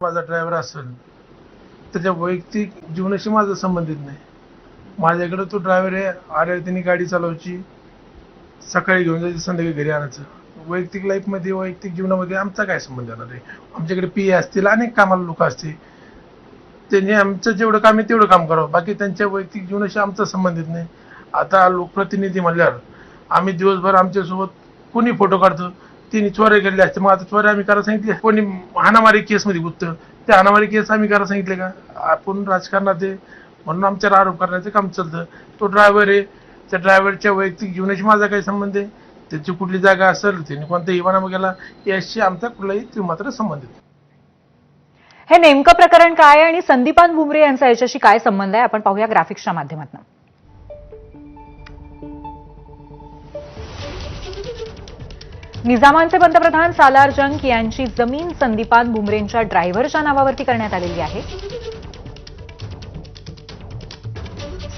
माझा ड्रायव्हर असेल त्याच्या वैयक्तिक जीवनाशी माझा संबंधित नाही. माझ्याकडे तो ड्रायव्हर आहे आले त्यांनी गाडी चालवायची सकाळी घेऊन जायची संध्याकाळी घरी आणायचं. वैयक्तिक लाईफमध्ये वैयक्तिक जीवनामध्ये आमचा काय संबंध येणार आहे आमच्याकडे पी ए असतील अनेक कामाला लोक असतील. त्यांनी आमचं जेवढं काम आहे तेवढं काम करावं. बाकी त्यांच्या वैयक्तिक जीवनाशी आमचा संबंधित नाही. आता लोकप्रतिनिधी म्हणल्यावर आम्ही दिवसभर आमच्यासोबत कोणी फोटो काढतो? तिने चोऱ्या केलेल्या असते मग आता चोऱ्या आम्ही करायला सांगितली कोणी हाणामारी केसमध्ये गुप्त. त्या हाणामारी केस आम्ही करायला सांगितले का? आपण राजकारणात आहे. म्हणून आमच्यावर आरोप करण्याचं काम चालतं. तो ड्रायव्हर आहे. त्या ड्रायव्हरच्या वैयक्तिक जीवनाशी माझा काही संबंध आहे. त्याची कुठली जागा असेल त्याने कोणत्या इवाना गेला याशी आमचा कुठलाही ती मात्र संबंधित हे नेमकं प्रकरण काय आहे आणि संदीपान भुमरे यांचा याच्याशी काय संबंध आहे? आपण पाहूया ग्राफिक्सच्या माध्यमातून. निजामांचे पंतप्रधान सालार जंग यांची जमीन संदीपान भुमरेंच्या ड्रायव्हरच्या नावावरती करण्यात आलेली आहे.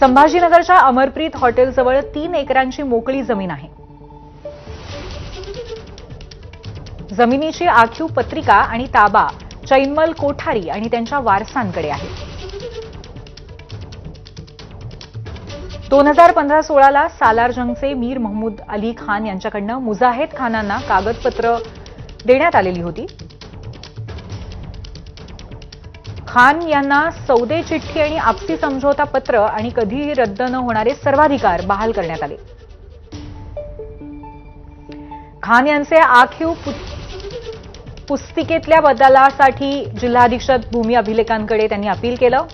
संभाजीनगरच्या अमरप्रीत हॉटेलजवळ तीन एकरांची मोकळी जमीन आहे. जमिनीची आखीव पत्रिका आणि ताबा चैनमल कोठारी आणि त्यांच्या वारसांकडे आहे. दोन हजार पंधरा सोळाला सालार जंगचे मीर महमूद अली खान यांच्याकडनं मुजाहेद खानांना कागदपत्र देण्यात आलेली होती. खान यांना सौदे चिठ्ठी आणि आपसी समझोता पत्र आणि कधीही रद्द न होणारे सर्वाधिकार बहाल करण्यात आले. खान यांचे आखीव पुस्तिकेतल्या बदलासाठी जिल्हाधीक्षक भूमी अभिलेखांकडे त्यांनी अपील केलं.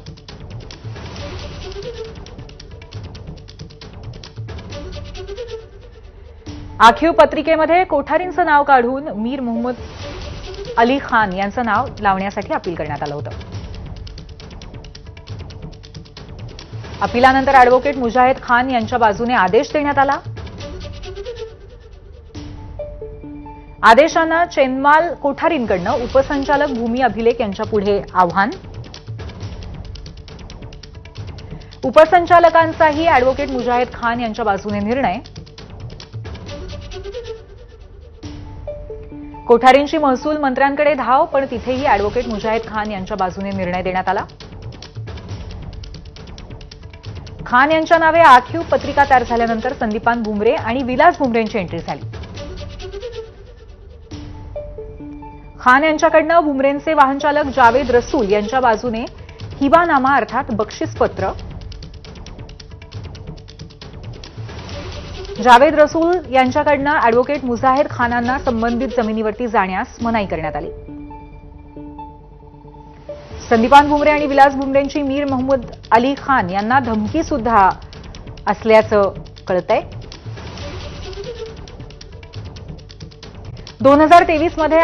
आखीव पत्रिकेमध्ये कोठारींचं नाव काढून मीर मोहम्मद अली खान यांचं नाव लावण्यासाठी अपील करण्यात आलं होतं. अपिलानंतर अॅडव्होकेट मुजाहिद खान यांच्या बाजूने आदेश देण्यात आला. आदेशांना चेन्माल कोठारींकडनं उपसंचालक भूमी अभिलेख यांच्या पुढे आव्हान. उपसंचालकांचाही अॅडव्होकेट मुजाहिद खान यांच्या बाजूने निर्णय. कोठारींची महसूल मंत्र्यांकडे धाव पण तिथेही अॅडव्होकेट मुजाहिद खान यांच्या बाजूने निर्णय देण्यात आला. खान यांच्या नावे आखीव पत्रिका तयार झाल्यानंतर संदीपान भुमरे आणि विलास भुमरेंची एंट्री झाली. खान यांच्याकडनं भुमरेंचे वाहनचालक जावेद रसूल यांच्या बाजूने हिबानामा अर्थात बक्षीसपत्र जावेद रसूल यांच्याकडनं अॅडव्होकेट मुजाहिद खानांना संबंधित जमिनीवरती जाण्यास मनाई करण्यात आली. संदीपान भुमरे आणि विलास भुमरेंची मीर मोहम्मद अली खान यांना धमकी सुद्धा असल्याचं कळतंय. दोन हजार तेवीसमध्ये